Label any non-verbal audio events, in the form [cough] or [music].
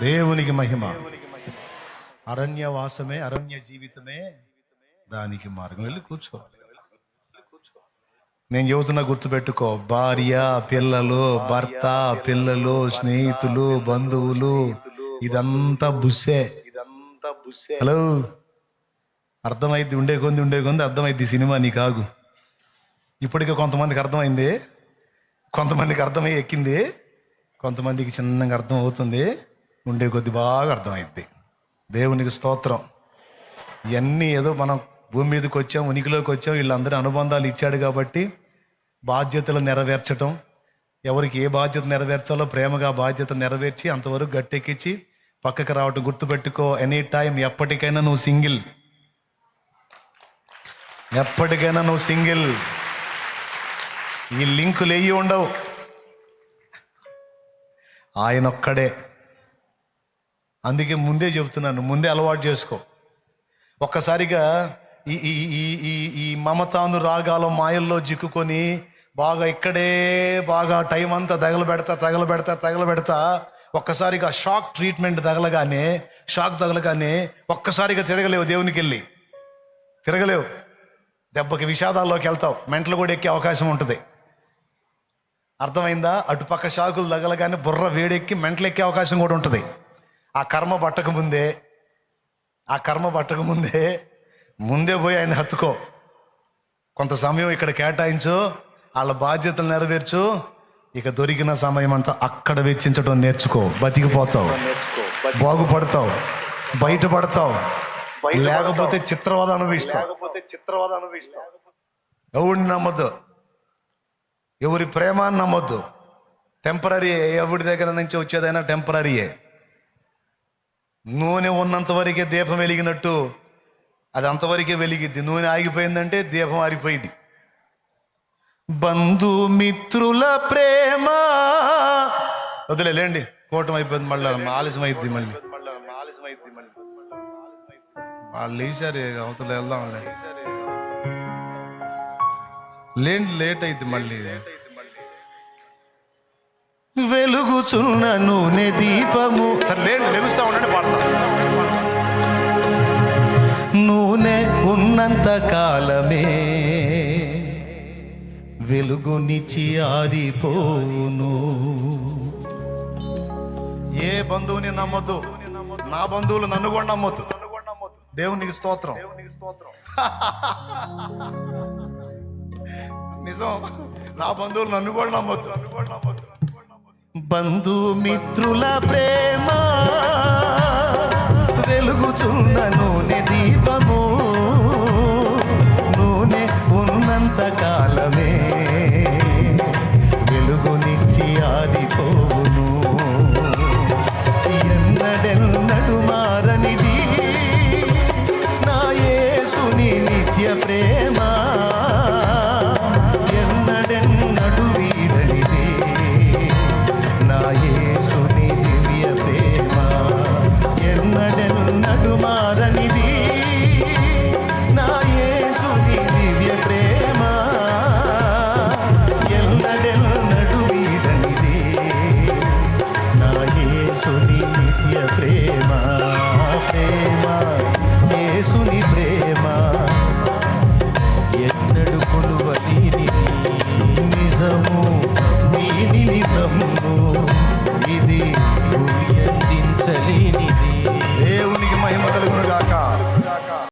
దేవునికి మహిమ. అరణ్యవాసమే అరణ్య జీవితమే దానికి మార్గం. వెళ్ళి కూర్చోవాలి. నేను చెబుతున్నా గుర్తుపెట్టుకో. భార్య పిల్లలు భర్త పిల్లలు స్నేహితులు బంధువులు ఇదంతా బుస్సే. ఇదంతా హలో? అర్థమైద్ది ఉండే కొంది ఉండే కొంది అర్థమైంది సినిమా నీ కాగు ఇప్పటికే కొంతమందికి అర్థమైంది. కొంతమందికి అర్థమై ఎక్కింది. కొంతమందికి చిన్నగా అర్థం అవుతుంది ఉండే కొద్ది బాగా అర్థమైద్ది. దేవునికి స్తోత్రం. ఇవన్నీ ఏదో మనం భూమి మీదకి వచ్చాం ఉనికిలోకి వచ్చాం వీళ్ళందరూ అనుబంధాలు ఇచ్చాడు కాబట్టి బాధ్యతలు నెరవేర్చటం ఎవరికి ఏ బాధ్యత నెరవేర్చాలో ప్రేమగా బాధ్యత నెరవేర్చి అంతవరకు గట్టెక్కించి పక్కకి రావటం గుర్తుపెట్టుకో. ఎనీ టైం ఎప్పటికైనా నువ్వు సింగిల్. ఎప్పటికైనా నువ్వు సింగిల్. ఈ లింకులు ఏవి ఉండవు. ఆయన ఒక్కడే. అందుకే ముందే చెబుతున్నాను ముందే అలవాటు చేసుకో. ఒక్కసారిగా ఈ ఈ ఈ ఈ ఈ మమతాను రాగాల మాయల్లో చిక్కుకొని బాగా ఇక్కడే బాగా టైం అంతా తగలబెడతా తగలబెడతా తగలబెడతా ఒక్కసారిగా షాక్ ట్రీట్మెంట్ తగలగానే షాక్ తగలగానే ఒక్కసారిగా తిరగలేవు దేవునికి వెళ్ళి తిరగలేవు. దెబ్బకి విషాదాల్లోకి వెళ్తావు. మెంటలు కూడా ఎక్కే అవకాశం ఉంటుంది. అర్థమైందా? అటుపక్క షాకులు తగలగానే బుర్ర వేడెక్కి మెంటలు ఎక్కే అవకాశం కూడా ఉంటుంది. ఆ కర్మ పట్టక ముందే ఆ కర్మ పట్టక ముందే ముందే పోయి ఆయన హత్తుకో. కొంత సమయం ఇక్కడ కేటాయించు వాళ్ళ బాధ్యతలు నెరవేర్చు ఇక దొరికిన సమయం అంతా అక్కడ వెచ్చించడం నేర్చుకో. బతికిపోతావు. బాగుపడతావు. బయటపడతావు. లేకపోతే చిత్రవద అనుభవిస్తావు. లేకపోతే చిత్రవాద ఎవడిని నమ్మొద్దు. ఎవరి ప్రేమాన్ని నమ్మొద్దు. టెంపరీ ఎవరి దగ్గర నుంచి వచ్చేదైనా టెంపరీయే నూనె ఉన్నంత వరకే దీపం వెలిగినట్టు అది అంతవరకే వెలిగిద్ది. నూనె ఆగిపోయిందంటే దీపం ఆరిపోయింది బంధుమిత్రుల ప్రేమ. వదిలేండి కోటం అయిపోయింది మళ్ళీ ఆలస్యం అయింది మళ్ళీ. మళ్ళీ ఆలస్యం అయింది మళ్ళీ వాళ్ళు లేచారు అవతల వెళ్దాంలే. లేండి లేట్ అయింది మళ్ళీ. వెలుగుచున్న నూనె దీపము. సరే లేండి లెగుస్తా ఉండండి పాడతా. నూనె ఉన్నంత కాలమే వెలుగునిచ్చి ఆరిపోవును ఏ బంధువుని నమ్మొద్దు నా బంధువులు నన్ను కూడా నమ్మొద్దు. దేవునికి స్తోత్రం దేవునికి [laughs] స్తోత్రం. నిజం నా బంధువులు నన్ను కూడా నమ్మొద్దు. బంధుమిత్రుల ప్రేమ వెలుగుచున్న నూనె దీపము నూనె ఉన్నంత కాలమే. వెలుగునిచ్చి ఆదిపోవును ఎన్నడెన్నడు మారనిది నా యేసుని నిత్య ప్రేమ. more.